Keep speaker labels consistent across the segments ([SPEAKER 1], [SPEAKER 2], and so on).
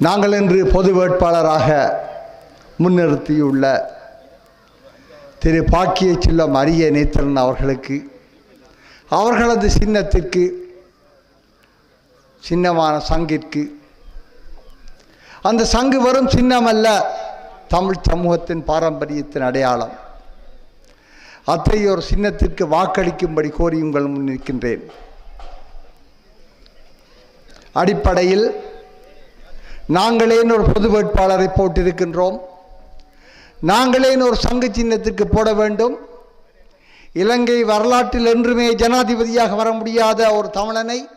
[SPEAKER 1] நாங்கள் இன்று பொது வேட்பாளராக முன்னிறுத்தியுள்ள திரு பாக்கிய செல்லம் அரிய நேத்திரன் அவர்களுக்கு அவர்களது சின்னத்திற்கு சின்னமான சங்கிற்கு அந்த சங்கு வரும் சின்னமல்ல தமிழ் சமூகத்தின் பாரம்பரியத்தின் அடையாளம். அத்தகையோர் சின்னத்திற்கு வாக்களிக்கும்படி கோரி உங்கள் முன் நிற்கின்றேன். அடிப்படையில் நாங்களே ஒரு பொது வேட்பாளரை போட்டிருக்கின்றோம். நாங்களே ஒரு சங்கு சின்னத்திற்கு போட வேண்டும். இலங்கை வரலாற்றில் என்றுமே ஜனாதிபதியாக வர முடியாத ஒரு தமிழனை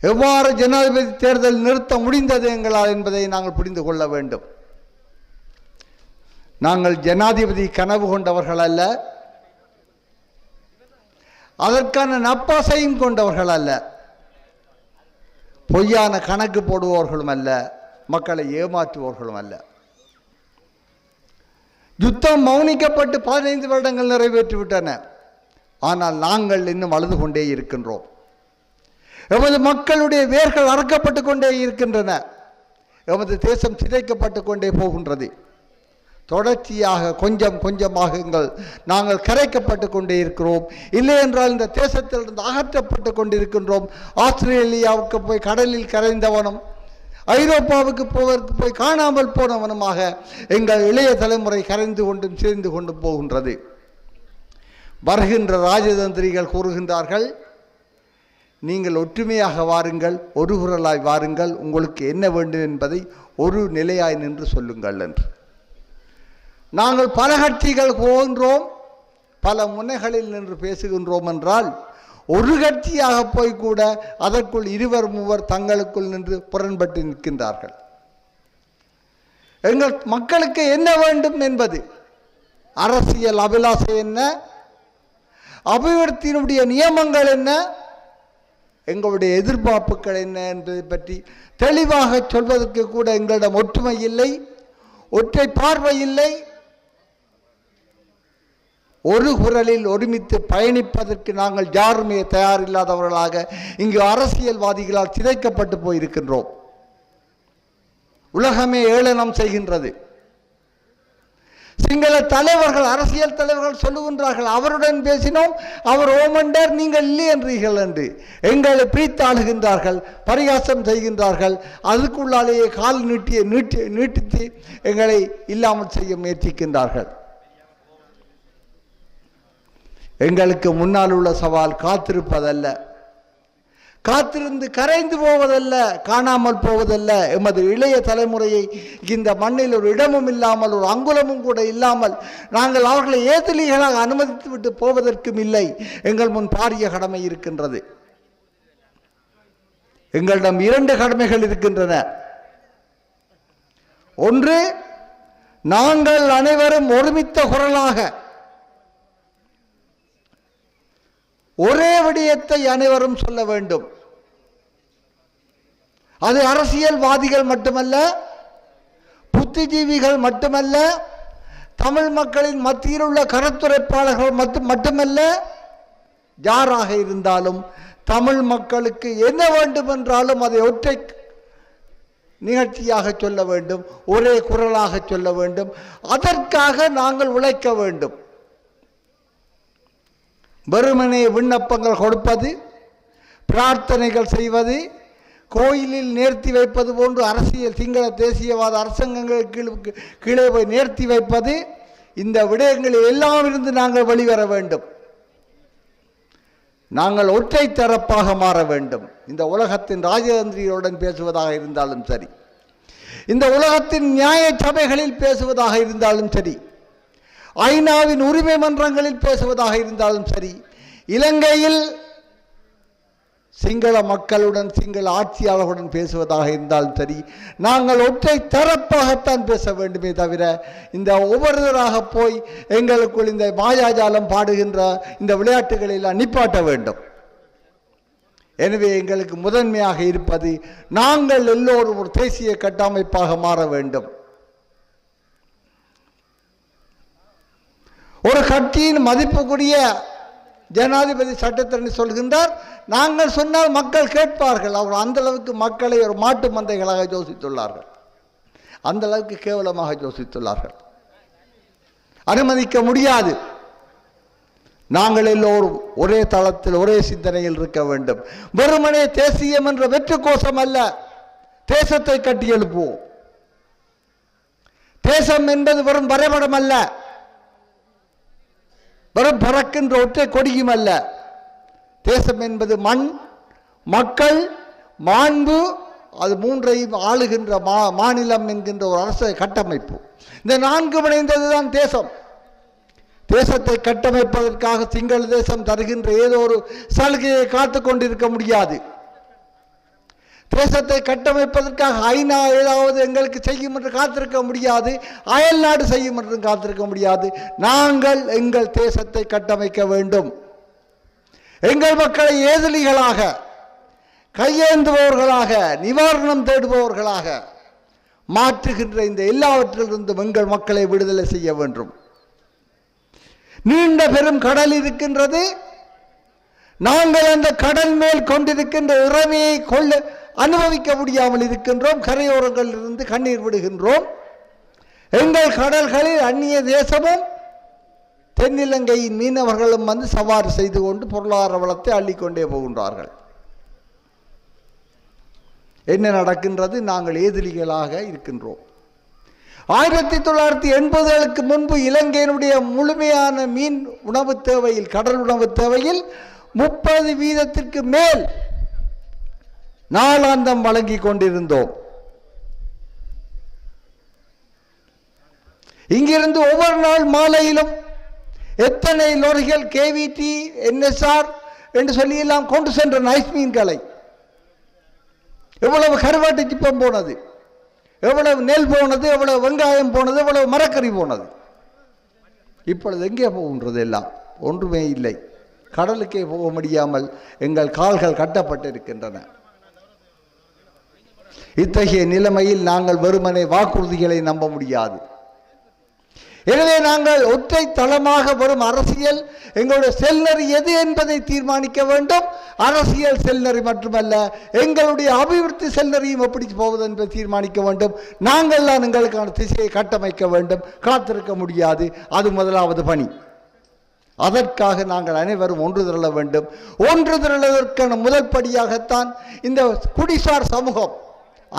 [SPEAKER 1] எவ்வாறு ஜனாதிபதி தேர்தல் நிறுத்த முடிந்தது எங்களால் என்பதை நாங்கள் புரிந்து கொள்ள வேண்டும். நாங்கள் ஜனாதிபதி கனவு கொண்டவர்கள் அல்ல. அதற்கான நப்பாசையும் கொண்டவர்கள் அல்ல. பொய்யான கணக்கு போடுபவர்களும் அல்ல மக்களை ஏமாற்றுபவர்களும் அல்ல யுத்தம் மௌனிக்கப்பட்டு பதினைந்து வருடங்கள் நிறைவேற்றிவிட்டன ஆனால் நாங்கள் இன்னும் அழுது கொண்டே இருக்கின்றோம். எமது மக்களுடைய வேர்கள் அறக்கப்பட்டு கொண்டே இருக்கின்றன. எமது தேசம் சிதைக்கப்பட்டு கொண்டே போகின்றது. தொடர்ச்சியாக கொஞ்சம் கொஞ்சமாக எங்கள் நாங்கள் கரைக்கப்பட்டு கொண்டே இருக்கிறோம். இல்லை என்றால் இந்த தேசத்திலிருந்து அகற்றப்பட்டு கொண்டிருக்கின்றோம். ஆஸ்திரேலியாவுக்கு போய் கடலில் கரைந்தவனும் ஐரோப்பாவுக்கு போவதற்கு போய் காணாமல் போனவனுமாக எங்கள் இளைய தலைமுறை கரைந்து கொண்டும் சேர்ந்து கொண்டும் போகின்றது. வருகின்ற ராஜதந்திரிகள் கூறுகின்றார்கள் நீங்கள் ஒற்றுமையாக வாருங்கள் ஒரு குரலாய் வாருங்கள் உங்களுக்கு என்ன வேண்டும் என்பதை ஒரு நிலையாய் நின்று சொல்லுங்கள் என்று. நாங்கள் பல கட்சிகள் போகின்றோம் பல முனைகளில் நின்று பேசுகின்றோம் என்றால் ஒரு கட்சியாக போய் கூட அதற்குள் இருவர் மூவர் தங்களுக்குள் நின்று புறன்பட்டு நிற்கின்றார்கள். எங்கள் மக்களுக்கு என்ன வேண்டும் என்பது? அரசியல் அபிலாசை என்ன? அபிவிருத்தியினுடைய நியமங்கள் என்ன? எங்களுடைய எதிர்பார்ப்புகள் என்ன என்பதை பற்றி தெளிவாக சொல்வதற்கு கூட எங்களிடம் ஒற்றுமை இல்லை ஒற்றை பார்வை இல்லை. ஒரு குரலில் ஒருமித்து பயணிப்பதற்கு நாங்கள் யாருமே தயாரில்லாதவர்களாக இங்கு அரசியல்வாதிகளால் சிதைக்கப்பட்டு போயிருக்கின்றோம். உலகமே ஏளனம் செய்கின்றது. சிங்கள தலைவர்கள் அரசியல் தலைவர்கள் சொல்லுகின்றார்கள் அவருடன் பேசினோம் அவர் ஓமண்டர் நீங்கள் இல்லை என்றீர்கள் என்று. எங்களை பிரித்தாளுகின்றார்கள் பரிகாசம் செய்கின்றார்கள் அதுக்குள்ளாலேயே கால் நீட்டிய நீட்டி நீட்டித்து எங்களை இல்லாமல் செய்ய முயற்சிக்கின்றார்கள். எங்களுக்கு முன்னால் உள்ள சவால் காத்திருப்பதல்ல. காத்திருந்து கரைந்து போவதல்ல காணாமல் போவதல்ல. எமது இளைய தலைமுறையை இந்த மண்ணில் ஒரு இடமும் இல்லாமல் ஒரு அங்குலமும் கூட இல்லாமல் நாங்கள் அவர்களை ஏதிலிகளாக அனுமதித்து விட்டு போவதற்கும் இல்லை. எங்கள் முன் பாரிய கடமை இருக்கின்றது. எங்களிடம் இரண்டு கடமைகள் இருக்கின்றன. ஒன்று நாங்கள் அனைவரும் ஒருமித்த குரலாக ஒரே விடயத்தை அனைவரும் சொல்ல வேண்டும். அது அரசியல்வாதிகள் மட்டுமல்ல புத்திஜீவிகள் மட்டுமல்ல தமிழ் மக்களின் மத்தியில் உள்ள கருத்துரைப்பாளர்கள் மட்டும் மட்டுமல்ல யாராக இருந்தாலும் தமிழ் மக்களுக்கு என்ன வேண்டும் என்றாலும் அதை ஒற்றை நிகழ்ச்சியாக சொல்ல வேண்டும் ஒரே குரலாக சொல்ல வேண்டும். அதற்காக நாங்கள் உழைக்க வேண்டும். வெறுமனே விண்ணப்பங்கள் கொடுப்பது பிரார்த்தனைகள் செய்வது கோயிலில் நேர்த்தி வைப்பது போன்று அரசியல் சிங்கள தேசியவாத அரசாங்கங்களுக்கு கீழே போய் நேர்த்தி வைப்பது இந்த விடயங்களில் எல்லாம் இருந்து நாங்கள் வெளிவர வேண்டும். நாங்கள் ஒற்றை தரப்பாக மாற வேண்டும். இந்த உலகத்தின் ராஜதந்திரிகளுடன் பேசுவதாக இருந்தாலும் சரி. இந்த உலகத்தின் நியாய சபைகளில் பேசுவதாக இருந்தாலும் சரி. ஐநாவின் உரிமை மன்றங்களில் பேசுவதாக இருந்தாலும் சரி இலங்கையில் சிங்கள மக்களுடன் சிங்கள ஆட்சியாளர்களுடன் பேசுவதாக இருந்தாலும் சரி நாங்கள் ஒற்றை தரப்பாகத்தான் பேச வேண்டுமே தவிர இந்த ஒவ்வொருவராக போய் எங்களுக்குள் இந்த மாயாஜாலம் பாடுகின்ற இந்த விளையாட்டுகளில் நிப்பாட்ட வேண்டும். எனவே எங்களுக்கு முதன்மையாக இருப்பது நாங்கள் எல்லோரும் ஒரு தேசிய கட்டமைப்பாக மாற வேண்டும். ஒரு கட்சியின் மதிப்புக்குரிய ஜனாதிபதி சட்டத்தரணி சொல்கின்றார் நாங்கள் சொன்னால் மக்கள் கேட்பார்கள். அவர் அந்தளவுக்கு மக்களை ஒரு மாட்டு மந்தைகளாக யோசித்துள்ளார்கள். அந்த அளவுக்கு கேவலமாக யோசித்துள்ளார்கள். அனுமதிக்க முடியாது. நாங்கள் எல்லோரும் ஒரே தளத்தில் ஒரே சிந்தனையில் இருக்க வேண்டும். வெறுமனே தேசியம் என்ற வெற்று கோஷம் அல்ல. தேசத்தை கட்டியெழுப்புவோம் தேசம் என்பது வெறும் வரைபடம் அல்ல. வெறும் பறக்கின்ற ஒற்றை கொடியும் அல்ல. தேசம் என்பது மண் மக்கள் மாண்பு அது மூன்றையும் ஆளுகின்ற மா மாநிலம் என்கின்ற ஒரு அரச கட்டமைப்பு. இந்த நான்கு இணைந்ததுதான் தேசம். தேசத்தை கட்டமைப்பதற்காக சிங்கள தேசம் தருகின்ற ஏதோ ஒரு சலுகையை காத்து கொண்டிருக்க முடியாது. தேசத்தை கட்டமைப்பதற்காக ஐநா ஏதாவது எங்களுக்கு செய்யும் என்று காத்திருக்க முடியாது அயல் நாடு செய்யும் என்று காத்திருக்க முடியாது. நாங்கள் எங்கள் தேசத்தை கட்டமைக்க வேண்டும். எங்கள் மக்களை ஏதிலிகளாக கையேந்துபவர்களாக நிவாரணம் தேடுபவர்களாக மாற்றுகின்ற இந்த எல்லாவற்றிலிருந்தும் எங்கள் மக்களை விடுதலை செய்ய வேண்டும். நீண்ட பெரும் கடல் இருக்கின்றது. நாங்கள் அந்த கடல் மேல் கொண்டிருக்கின்ற இறமையை கொள்ள அனுபவிக்க முடியாமல் இருக்கின்றோம். கரையோரங்களில் இருந்து கண்ணீர் விடுகின்றோம். எங்கள் கடல்களில் அந்நிய தேசமும் தென்னிலங்கையின் மீனவர்களும் வந்து சவாரி செய்து கொண்டு பொருளாதார வளத்தை அள்ளிக்கொண்டே போகின்றார்கள். என்ன நடக்கின்றது? நாங்கள் எதிரிகளாக இருக்கின்றோம். ஆயிரத்தி தொள்ளாயிரத்தி எண்பதுகளுக்கு முன்பு இலங்கையினுடைய முழுமையான மீன் உணவு தேவையில் கடல் உணவு தேவையில் முப்பது வீதத்திற்கு மேல் நாளாந்தம் வழங்கி கொண்டிருந்தோம். இங்கிருந்து ஒவ்வொரு நாள் மாலையிலும் எத்தனை லோரிகள் கேவிடி என்எஸ்ஆர் என்று சொல்லியெல்லாம் கொண்டு சென்ற நைஸ் மீன்களை. எவ்வளவு கருவாட்டு சிப்பம் போனது எவ்வளவு நெல் போனது எவ்வளவு வெங்காயம் போனது எவ்வளவு மரக்கறி போனது. இப்பொழுது எங்கே போகின்றது எல்லாம்? ஒன்றுமே இல்லை. கடலுக்கே போக முடியாமல் எங்கள் கால்கள் கட்டப்பட்டிருக்கின்றன. இத்தகைய நிலைமையில் நாங்கள் வெறுமனை வாக்குறுதிகளை நம்ப முடியாது. எனவே நாங்கள் ஒற்றை தளமாக வரும் அரசியல் எங்களுடைய செல்நறி எது என்பதை தீர்மானிக்க வேண்டும். அரசியல் செல்நெறி மட்டுமல்ல எங்களுடைய அபிவிருத்தி செல்நறியும் எப்படி போவது என்பதை தீர்மானிக்க வேண்டும். நாங்கள் தான் எங்களுக்கான திசையை கட்டமைக்க வேண்டும். காத்திருக்க முடியாது. அது முதலாவது பணி. அதற்காக நாங்கள் அனைவரும் ஒன்று திரள வேண்டும். ஒன்று திரளுவதற்கான முதல் படியாகத்தான் இந்த குடிசார் சமூகம்.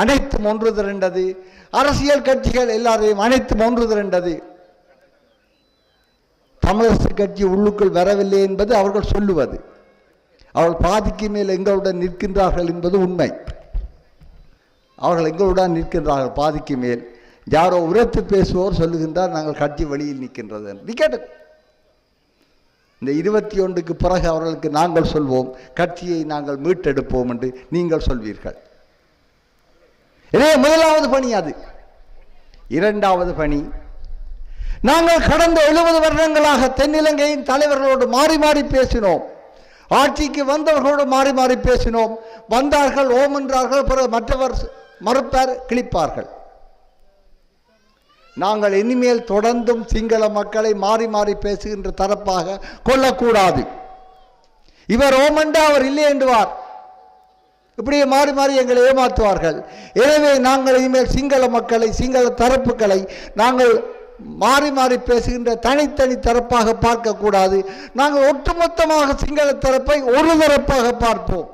[SPEAKER 1] அனைத்தும் ஒன்று திரண்டது. அரசியல் கட்சிகள் எல்லாரையும் அனைத்தும் ஒன்று திரண்டது. தமிழரசு கட்சி உள்ளுக்குள் வரவில்லை என்பது அவர்கள் சொல்லுவது. அவர்கள் பாதிக்கு மேல் எங்களுடன் நிற்கின்றார்கள் என்பது உண்மை. அவர்கள் எங்களுடன் நிற்கின்றார்கள் பாதிக்கு மேல். யாரோ உரத்து பேசுவோர் சொல்லுகின்றார் நாங்கள் கட்சி வழியில் நிற்கின்றது என்று. இந்த இருபத்தி ஒன்றுக்கு பிறகு அவர்களுக்கு நாங்கள் சொல்வோம் கட்சியை நாங்கள் மீட்டெடுப்போம் என்று நீங்கள் சொல்வீர்கள். இதே முதலாவது பணி அது. இரண்டாவது பணி. நாங்கள் கடந்த எழுபது வருடங்களாக தென்னிலங்கையின் தலைவர்களோடு மாறி மாறி பேசினோம். ஆட்சிக்கு வந்தவர்களோடு மாறி மாறி பேசினோம். வந்தார்கள் ஓம் என்றார்கள் பிறகு மற்றவர் மறுப்பார் கிழிப்பார்கள். நாங்கள் இனிமேல் தொடர்ந்தும் சிங்கள மக்களை மாறி மாறி பேசுகின்ற தரப்பாக கொள்ளக்கூடாது. இவர் ஓமண்டா அவர் இல்லை என்றுவார். இப்படியே மாறி மாறி எங்களை ஏமாற்றுவார்கள். எனவே நாங்கள் இனிமேல் சிங்கள மக்களை சிங்கள தரப்புகளை நாங்கள் மாறி மாறி பேசுகின்ற தனித்தனி தரப்பாக பார்க்கக்கூடாது. நாங்கள் ஒட்டுமொத்தமாக சிங்கள தரப்பை ஒரு தரப்பாக பார்ப்போம்.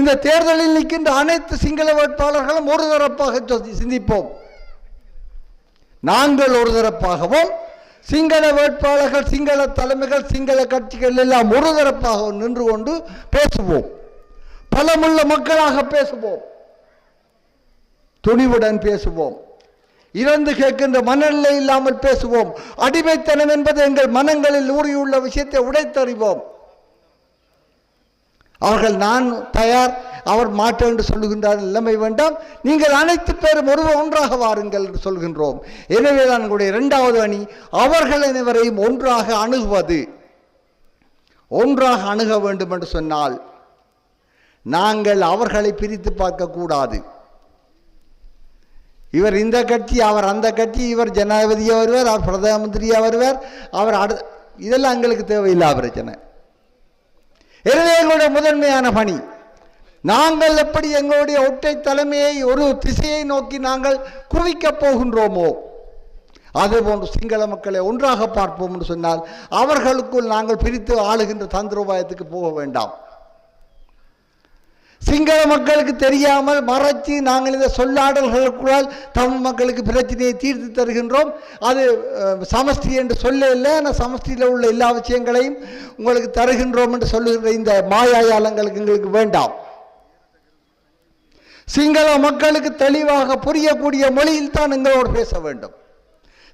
[SPEAKER 1] இந்த தேர்தலில் நிற்கின்ற அனைத்து சிங்கள வேட்பாளர்களும் ஒரு தரப்பாக சிந்திப்போம். நாங்கள் ஒரு தரப்பாகவும் சிங்கள வேட்பாளர்கள் சிங்கள தலைமைகள் சிங்கள கட்சிகள் எல்லாம் ஒரு தரப்பாக நின்று கொண்டு பேசுவோம். பலமுள்ள மக்களாக பேசுவோம். துணிவுடன் பேசுவோம். இறந்து கேட்கின்ற மனநிலை இல்லாமல் பேசுவோம். அடிமைத்தனம் என்பது எங்கள் மனங்களில் ஊறியுள்ள விஷயத்தை உடைத்தறிவோம். அவர்கள் நான் தயார் அவர் மாற்றம் என்று சொல்லுகின்றார். நிலைமை வேண்டாம். நீங்கள் அனைத்து பேரும் ஒருவர் ஒன்றாக வாருங்கள் என்று சொல்கின்றோம். எனவே தான் எங்களுடைய இரண்டாவது அணி அவர்கள் அனைவரையும் ஒன்றாக அணுகுவது. ஒன்றாக அணுக வேண்டும் என்று சொன்னால் நாங்கள் அவர்களை பிரித்து பார்க்கக்கூடாது இவர் இந்த கட்சி அவர் அந்த கட்சி இவர் ஜனாதிபதியாக வருவார் அவர் பிரதம மந்திரியாக வருவார் அவர் அடு இதெல்லாம் எங்களுக்கு தேவையில்லா பிரச்சனை. எனவே எங்களுடைய முதன்மையான பணி நாங்கள் எப்படி எங்களுடைய ஒற்றை தலைமையை ஒரு திசையை நோக்கி நாங்கள் குவிக்கப் போகின்றோமோ அதேபோன்று சிங்கள மக்களை ஒன்றாக பார்ப்போம் என்று சொன்னால் அவர்களுக்குள் நாங்கள் பிரித்து ஆளுகின்ற தந்திரோபாயத்துக்கு போக வேண்டாம். சிங்கள மக்களுக்கு தெரியாமல் மறைச்சு நாங்கள் இந்த சொல்லாடல்களுக்குள்ளால் தமிழ் மக்களுக்கு பிரச்சனையை தீர்த்து தருகின்றோம். அது சமஸ்டி சமஷ்டி என்று சொல்ல இல்லை. ஆனால் சமஷ்டியில் உள்ள எல்லா விஷயங்களையும் உங்களுக்கு தருகின்றோம் என்று சொல்லுகின்ற இந்த மாயாயாலங்களுக்கு எங்களுக்கு வேண்டாம். சிங்கள மக்களுக்கு தெளிவாக புரியக்கூடிய மொழியில் தான் எங்களோடு பேச வேண்டும்.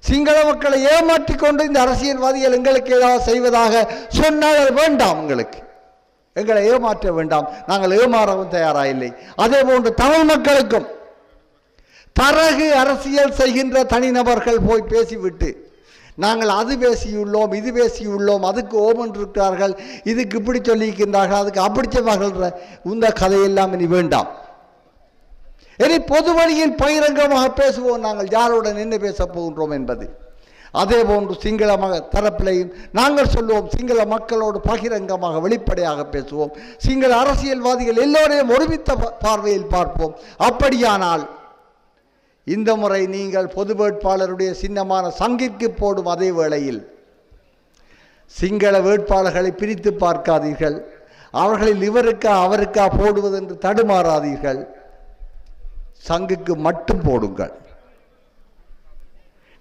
[SPEAKER 1] சிங்கள மக்களை ஏமாற்றிக் கொண்டு இந்த அரசியல்வாதிகள் எங்களுக்கு ஏதாவது செய்வதாக சொன்னால் அது வேண்டாம் எங்களுக்கு. எங்களை ஏமாற்ற வேண்டாம். நாங்கள் ஏமாறவும் தயாராக இல்லை அதே போன்று தமிழ் மக்களுக்கும் தரகு அரசியல் செய்கின்ற தனிநபர்கள் போய் பேசிவிட்டு நாங்கள் அது பேசியுள்ளோம் இது பேசியுள்ளோம் அதுக்கு ஓமன் இருக்கிறார்கள் இதுக்கு இப்படி சொல்லியிருக்கின்றார்கள் அதுக்கு அப்படி செய்வார்கள் இந்த கதையெல்லாம் இனி வேண்டாம். இனி பொது வழியில் பகிரங்கமாக பேசுவோம். நாங்கள் யாருடன் என்ன பேசப் போகின்றோம் என்பது. அதே போன்று சிங்கள மக தரப்பிலையும் நாங்கள் சொல்லுவோம். சிங்கள மக்களோடு பகிரங்கமாக வெளிப்படையாக பேசுவோம். சிங்கள அரசியல்வாதிகள் எல்லோரையும் ஒருமித்த பார்வையில் பார்ப்போம். அப்படியானால் இந்த முறை நீங்கள் பொது வேட்பாளருடைய சின்னமான சங்கிற்கு போடும் அதே வேளையில் சிங்கள வேட்பாளர்களை பிரித்து பார்க்காதீர்கள். அவர்களில் இவருக்கா அவருக்கா போடுவதென்று தடுமாறாதீர்கள். சங்குக்கு மட்டும் போடுங்கள்.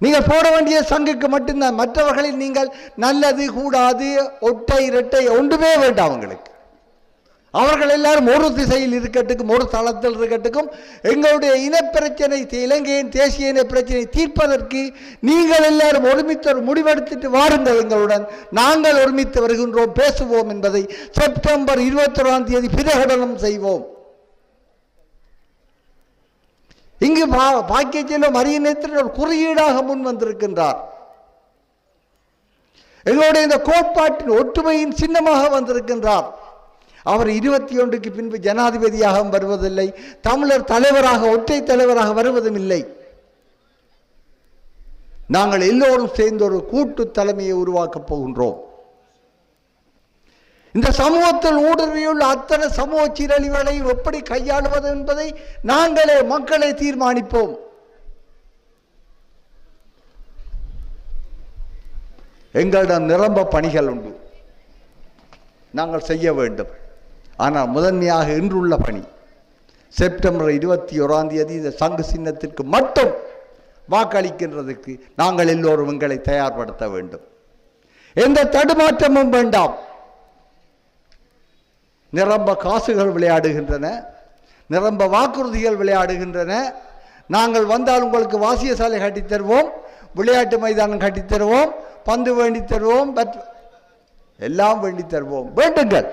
[SPEAKER 1] நீங்கள் போட வேண்டிய சங்குக்கு மட்டும்தான். மற்றவர்களில் நீங்கள் நல்லது கூடாது ஒட்டை இரட்டை ஒன்றுமே வேண்டாம் அவங்களுக்கு அவர்கள் எல்லாரும் ஒரு திசையில் இருக்கட்டுக்கும் ஒரு தளத்தில் இருக்கட்டுக்கும் எங்களுடைய இனப்பிரச்சனை இலங்கையின் தேசிய இன பிரச்சனை தீர்ப்பதற்கு நீங்கள் எல்லாரும் ஒருமித்து ஒரு முடிவெடுத்துட்டு வாருங்கள் எங்களுடன். நாங்கள் ஒருமித்து வருகின்றோம் பேசுவோம் என்பதை செப்டம்பர் இருபத்தொராம் தேதி பிரகடனம் செய்வோம். இங்கு பா- பாக்கிய செல்வம் ஒரு குறியீடாக முன் வந்திருக்கின்றார். எங்களுடைய இந்த கோட்பாட்டின் ஒற்றுமையின் சின்னமாக வந்திருக்கின்றார். அவர் இருபத்தி ஒன்றுக்கு பின்பு ஜனாதிபதியாக வருவதில்லை தமிழர் தலைவராக ஒற்றை தலைவராக வருவதும் இல்லை. நாங்கள் எல்லோரும் சேர்ந்து ஒரு கூட்டு தலைமையை உருவாக்கப் போகின்றோம். இந்த சமூகத்தில் ஊடுருவியுள்ள அத்தனை சமூக சீரழிவுகளை எப்படி கையாளுவது என்பதை நாங்களே மக்களை தீர்மானிப்போம். எங்களிடம் நிரம்ப பணிகள் உண்டு. நாங்கள் செய்ய வேண்டும். ஆனால் முதன்மையாக இன்றுள்ள பணி. செப்டம்பர் இருபத்தி ஓராம் தேதி இந்த சங்கு சின்னத்திற்கு மட்டும் வாக்களிக்கின்றதுக்கு நாங்கள் எல்லோரும் எங்களை தயார்படுத்த வேண்டும். எந்த தடுமாற்றமும் வேண்டாம். நிரம்ப காசுகள் விளையாடுகின்றன நிரம்ப வாக்குறுதிகள் விளையாடுகின்றன. நாங்கள் வந்தால் உங்களுக்கு வாசிய சாலை கட்டித் தருவோம் விளையாட்டு மைதானம் கட்டித் தருவோம் பந்து வேண்டி தருவோம் பட் எல்லாம் வேண்டி தருவோம். வேண்டுங்கள்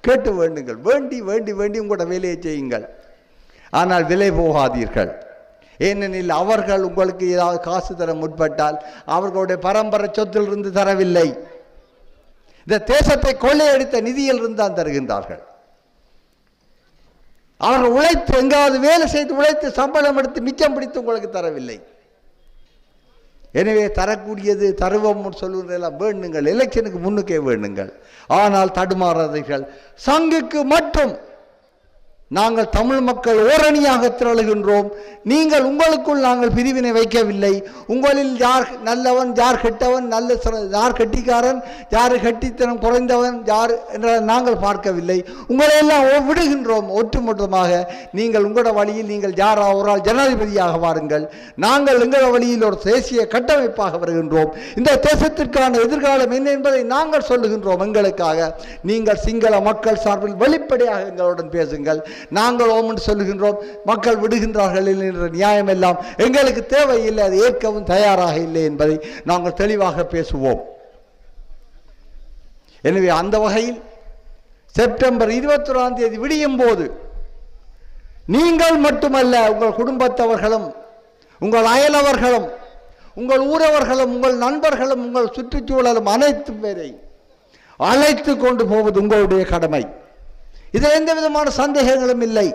[SPEAKER 1] கேட்டு வேண்டுங்கள். வேண்டி வேண்டி வேண்டி உங்களோட வேலையை செய்யுங்கள். ஆனால் விலை போகாதீர்கள். ஏனெனில் அவர்கள் உங்களுக்கு ஏதாவது காசு தர முற்பட்டால் அவர்களுடைய பரம்பரை சொத்திலிருந்து தரவில்லை. இந்த தேசத்தை கொள்ளையடித்த நிதியில் இருந்து தான் தருகின்றார்கள். அவர்கள் உழைத்து எங்காவது வேலை செய்து உழைத்து சம்பளம் எடுத்து மிச்சம் பிடித்து உங்களுக்கு தரவில்லை. எனவே தரக்கூடியது தருவம் சொல்லுவதெல்லாம் வேண்டுங்கள். எலெக்ஷனுக்கு முன்னுக்கே வேண்டுங்கள். ஆனால் தடுமாறாதீர்கள். சங்குக்கு மட்டும் நாங்கள் தமிழ் மக்கள் ஓரணியாக திரளுகின்றோம். நீங்கள் உங்களுக்குள் நாங்கள் பிரிவினை வைக்கவில்லை. உங்களில் யார் நல்லவன் யார் கெட்டவன் நல்ல யார் கெட்டிக்காரன் யார் கெட்டித்தனம் குறைந்தவன் யார் என்ற நாங்கள் பார்க்கவில்லை. உங்களை எல்லாம் விடுகின்றோம் ஒட்டுமொத்தமாக. நீங்கள் உங்களோட வழியில் நீங்கள் யார் ஒரு ஜனாதிபதியாக வாருங்கள். நாங்கள் எங்களோட வழியில் ஒரு தேசிய கட்டமைப்பாக வருகின்றோம். இந்த தேசத்திற்கான எதிர்காலம் என்ன என்பதை நாங்கள் சொல்லுகின்றோம் எங்களுக்காக. நீங்கள் சிங்கள மக்கள் சார்பில் வெளிப்படையாக எங்களுடன் பேசுங்கள். நாங்கள் ஓமன் சொல்கின்றோம் மக்கள் விடுகின்றார்கள் என்ற நியாயம் எல்லாம் எங்களுக்கு தேவையில்லை அதை ஏற்கவும் தயாராக இல்லை என்பதை நாங்கள் தெளிவாக பேசுவோம். எனவே அந்த வகையில் செப்டம்பர் இருபத்தொராம் தேதி விடியும் போது நீங்கள் மட்டுமல்ல உங்கள் குடும்பத்தவர்களும் உங்கள் அயலவர்களும் உங்கள் ஊரவர்களும் உங்கள் நண்பர்களும் உங்கள் சுற்றுச்சூழலும் அனைத்து பேரை அழைத்து கொண்டு போவது உங்களுடைய கடமை. இதில் எந்த விதமான சந்தேகங்களும் இல்லை.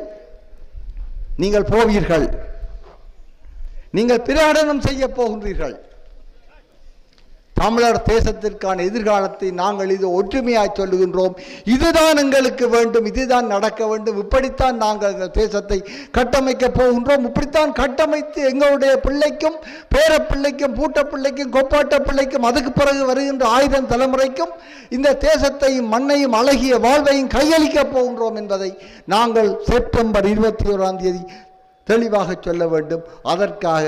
[SPEAKER 1] நீங்கள் போவீர்கள். நீங்கள் பிரகடனம் செய்ய போகின்றீர்கள். தமிழர் தேசத்திற்கான எதிர்காலத்தை நாங்கள் இது ஒற்றுமையாய் சொல்லுகின்றோம். இதுதான் எங்களுக்கு வேண்டும் இதுதான் நடக்க வேண்டும். இப்படித்தான் நாங்கள் எங்கள் தேசத்தை கட்டமைக்க போகின்றோம். இப்படித்தான் கட்டமைத்து எங்களுடைய பிள்ளைக்கும் பேர பிள்ளைக்கும் பூட்ட பிள்ளைக்கும் கொப்பாட்ட பிள்ளைக்கும் அதுக்கு பிறகு வருகின்ற ஆயுதம் தலைமுறைக்கும் இந்த தேசத்தையும் மண்ணையும் அழகிய வாழ்வையும் கையளிக்கப் போகின்றோம் என்பதை நாங்கள் செப்டம்பர் இருபத்தி ஓராம் தேதி தெளிவாக சொல்ல வேண்டும். அதற்காக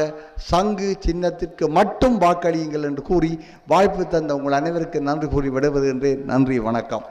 [SPEAKER 1] சங்கு சின்னத்திற்கு மட்டும் வாக்களியுங்கள் என்று கூறி வாய்ப்பு தந்த உங்கள் அனைவருக்கும் நன்றி கூறி விடுவதுகின்றேன் நன்றி வணக்கம்.